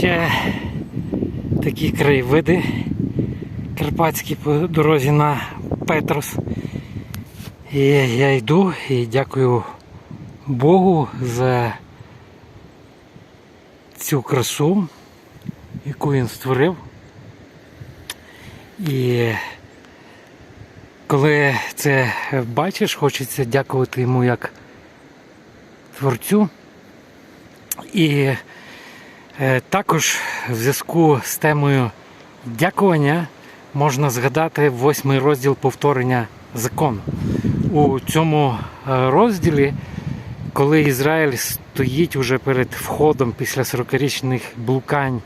ще такі краєвиди карпатські по дорозі на Петрос. І я йду і дякую Богу за цю красу, яку він створив. І коли це бачиш, хочеться дякувати йому як творцю. І також в зв'язку з темою дякування можна згадати восьмий розділ повторення закону. У цьому е, розділі, коли Ізраїль стоїть уже перед входом після 40-річних блукань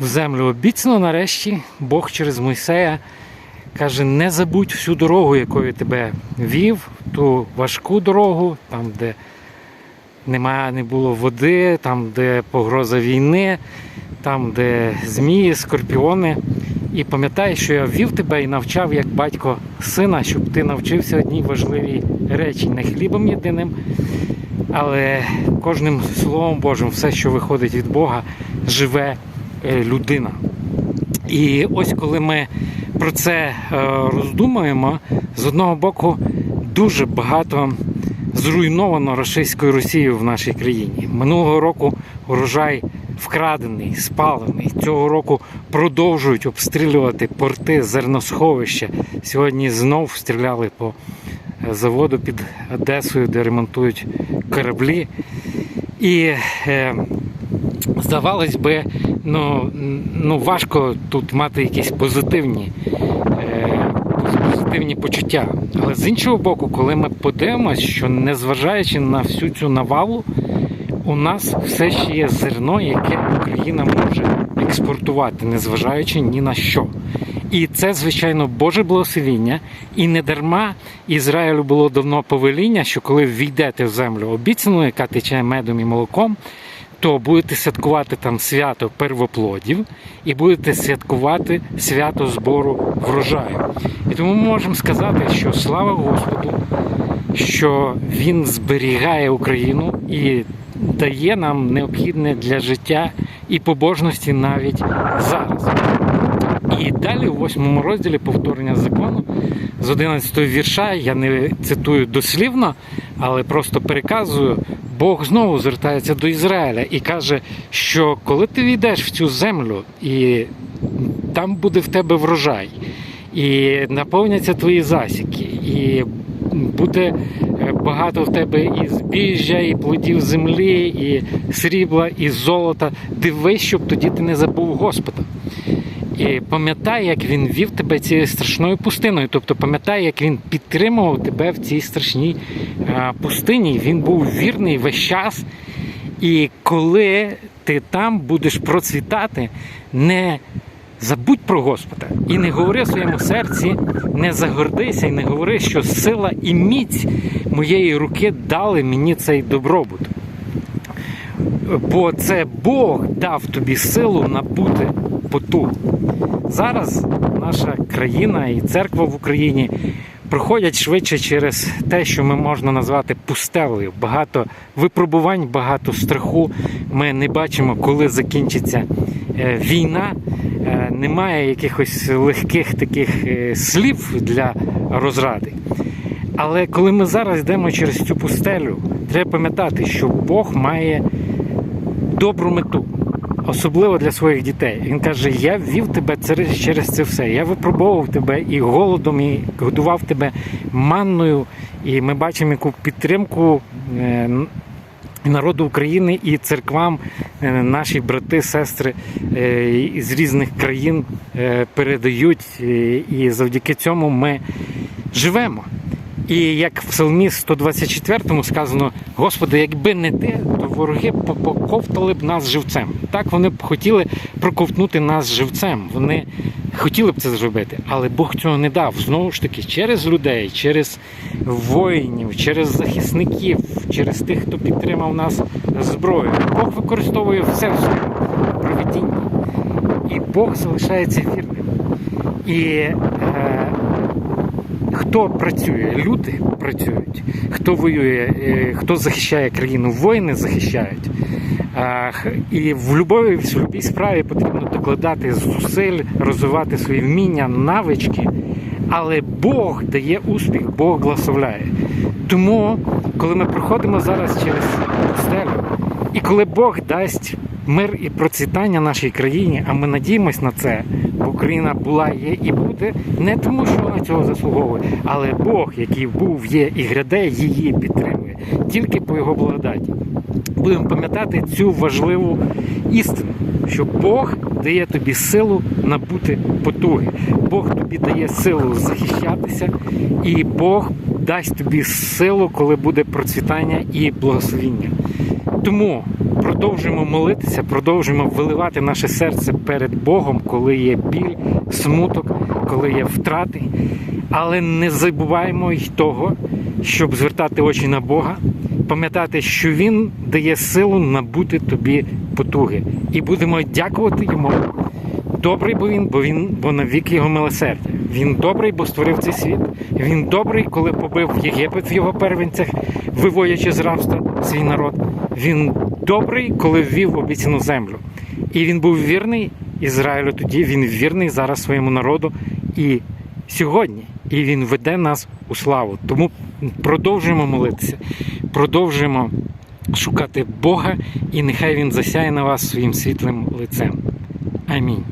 в землю обіцяно, нарешті Бог через Мойсея каже: не забудь всю дорогу, якою тебе вів, ту важку дорогу, там, де немає, не було води, там, де погроза війни, там, де змії, скорпіони. І пам'ятай, що я вів тебе і навчав як батько сина, щоб ти навчився одній важливій речі, не хлібом єдиним, але кожним словом Божим, все, що виходить від Бога, живе е, людина. І ось коли ми про це е, роздумуємо, з одного боку дуже багато зруйновано російською Росією в нашій країні. Минулого року урожай вкрадений, спалений. Цього року продовжують обстрілювати порти, зерносховища. Сьогодні знов стріляли по е, заводу під Одесою, де ремонтують кораблі. І е, здавалось би, ну, ну важко тут мати якісь позитивні, е, позитивні почуття. Але з іншого боку, коли ми подивимося, що незважаючи на всю цю навалу, у нас все ще є зерно, яке Україна може експортувати, незважаючи ні на що. І це, звичайно, Боже благословіння. І не дарма Ізраїлю було давно повеління, що коли війдете в землю обіцяну, яка тече медом і молоком, то будете святкувати там свято первоплодів і будете святкувати свято збору врожаю. І тому ми можемо сказати, що слава Господу, що Він зберігає Україну і дає нам необхідне для життя і побожності навіть зараз. І далі у восьмому розділі повторення закону з 11 вірша, я не цитую дослівно, але просто переказую, Бог знову звертається до Ізраїля і каже, що коли ти війдеш в цю землю, і там буде в тебе врожай, і наповняться твої засіки, і буде е, багато в тебе і збіжжя, і плодів землі, і срібла, і золота. Дивись, щоб тоді ти не забув Господа. І пам'ятай, як він вів тебе цією страшною пустиною. Тобто пам'ятай, як він підтримував тебе в цій страшній а, пустині. Він був вірний весь час. І коли ти там будеш процвітати, не забудь про Господа і не говори в своєму серці, не загордися і не говори, що сила і міць моєї руки дали мені цей добробут. Бо це Бог дав тобі силу набути потугу. Зараз наша країна і церква в Україні проходять швидше через те, що ми можна назвати пустелею. Багато випробувань, багато страху. Ми не бачимо, коли закінчиться е, війна. Е, Немає якихось легких таких е, слів для розради. Але коли ми зараз йдемо через цю пустелю, треба пам'ятати, що Бог має добру мету, особливо для своїх дітей. Він каже: Я вів тебе через, це все. Я випробовував тебе і голодом, і годував тебе манною. І ми бачимо, яку підтримку е, народу України і церквам е, наші брати, сестри е, з різних країн передають. І завдяки цьому ми живемо. І як в Псалмі 124 сказано, Господи, якби не ти, то вороги поковтали б нас живцем. Так вони б хотіли проковтнути нас живцем. Вони хотіли б це зробити, але Бог цього не дав. Знову ж таки, через людей, через воїнів, через захисників, через тих, хто підтримав нас зброєю. Бог використовує все в своєму проведінні. І Бог залишається вірним. І е, хто працює? Люди працюють. Хто воює, е, хто захищає країну? Воїни захищають. І в любові, в будь-якій справі потрібно докладати зусиль, розвивати свої вміння, навички. Але Бог дає успіх, Бог благословляє. Тому, коли ми проходимо зараз через стелю, і коли Бог дасть мир і процвітання нашій країні, а ми надіємось на це, бо Україна була, є і буде, не тому, що вона цього заслуговує, але Бог, який був, є і гряде, її підтримує тільки по його благодаті. Будемо пам'ятати цю важливу істину, що Бог дає тобі силу набути потуги. Бог тобі дає силу захищатися, і Бог дасть тобі силу, коли буде процвітання і благословіння. Тому продовжуємо молитися, продовжуємо виливати наше серце перед Богом, коли є біль, смуток, коли є втрати. Але не забуваємо й того, щоб звертати очі на Бога, пам'ятати, що Він дає силу набути тобі потуги. І будемо дякувати йому. Добрий бо він, бо він, бо навік його милосердя. Він добрий, бо створив цей світ. Він добрий, коли побив Єгипет в його первенцях, виводячи з рабства свій народ. Він добрий, коли ввів обіцяну землю. І він був вірний Ізраїлю тоді, він вірний зараз своєму народу і сьогодні. І він веде нас у славу. Тому продовжуємо молитися, продовжуємо шукати Бога, і нехай Він засяє на вас своїм світлим лицем. Амінь.